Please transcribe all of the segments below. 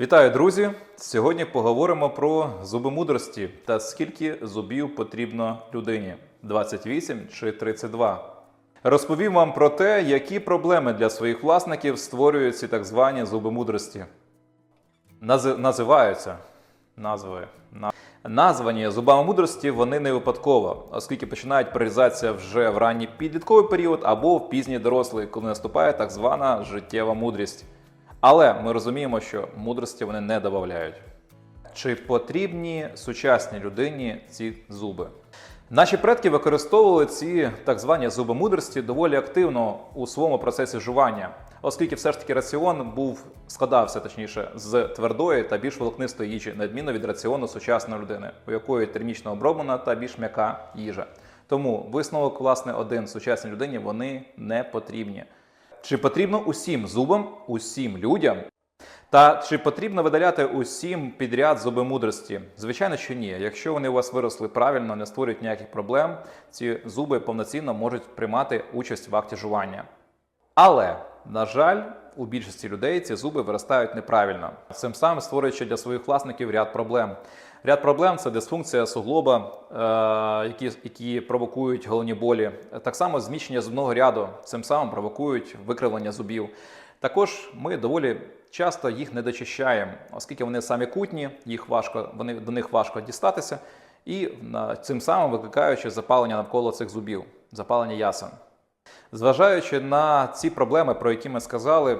Вітаю, друзі! Сьогодні поговоримо про зуби мудрості та скільки зубів потрібно людині 28 чи 32. Розповім вам про те, які проблеми для своїх власників створюють ці так звані зуби мудрості. Нази- називаються назви. на- Названі зубами мудрості вони не випадково, оскільки починають прорізатися вже в ранній підлітковий період або в пізній дорослий, коли наступає так звана життєва мудрість. Але ми розуміємо, що мудрості вони не додають. Чи потрібні сучасній людині ці зуби? Наші предки використовували ці так звані зуби мудрості доволі активно у своєму процесі жування, оскільки все ж таки раціон був складався точніше з твердої та більш волокнистої їжі, на відміну від раціону сучасної людини, у якої термічно оброблена та більш м'яка їжа. Тому висновок, власне, один сучасній людині вони не потрібні. Чи потрібно усім зубам, усім людям та чи потрібно видаляти усім підряд зуби мудрості? Звичайно, що ні. Якщо вони у вас виросли правильно, не створюють ніяких проблем, ці зуби повноцінно можуть приймати участь в акті жування. Але, на жаль, у більшості людей ці зуби виростають неправильно, цим самим створюючи для своїх власників ряд проблем. Ряд проблем це дисфункція суглоба, е, які, які провокують головні болі. Так само зміщення зубного ряду, цим самим провокують викривлення зубів. Також ми доволі часто їх не дочищаємо, оскільки вони самі кутні, їх важко, вони, до них важко дістатися, і цим самим викликаючи запалення навколо цих зубів, запалення ясен. Зважаючи на ці проблеми, про які ми сказали,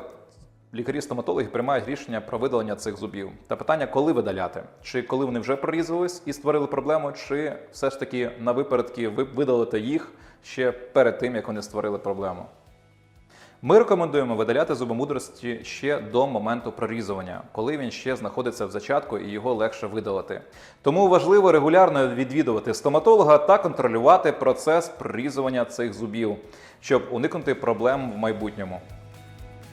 лікарі-стоматологи приймають рішення про видалення цих зубів. Та питання, коли видаляти? Чи коли вони вже прорізались і створили проблему, чи все ж таки на випередки ви- видалити їх ще перед тим, як вони створили проблему. Ми рекомендуємо видаляти зуби мудрості ще до моменту прорізування, коли він ще знаходиться в зачатку і його легше видалити. Тому важливо регулярно відвідувати стоматолога та контролювати процес прорізування цих зубів, щоб уникнути проблем в майбутньому.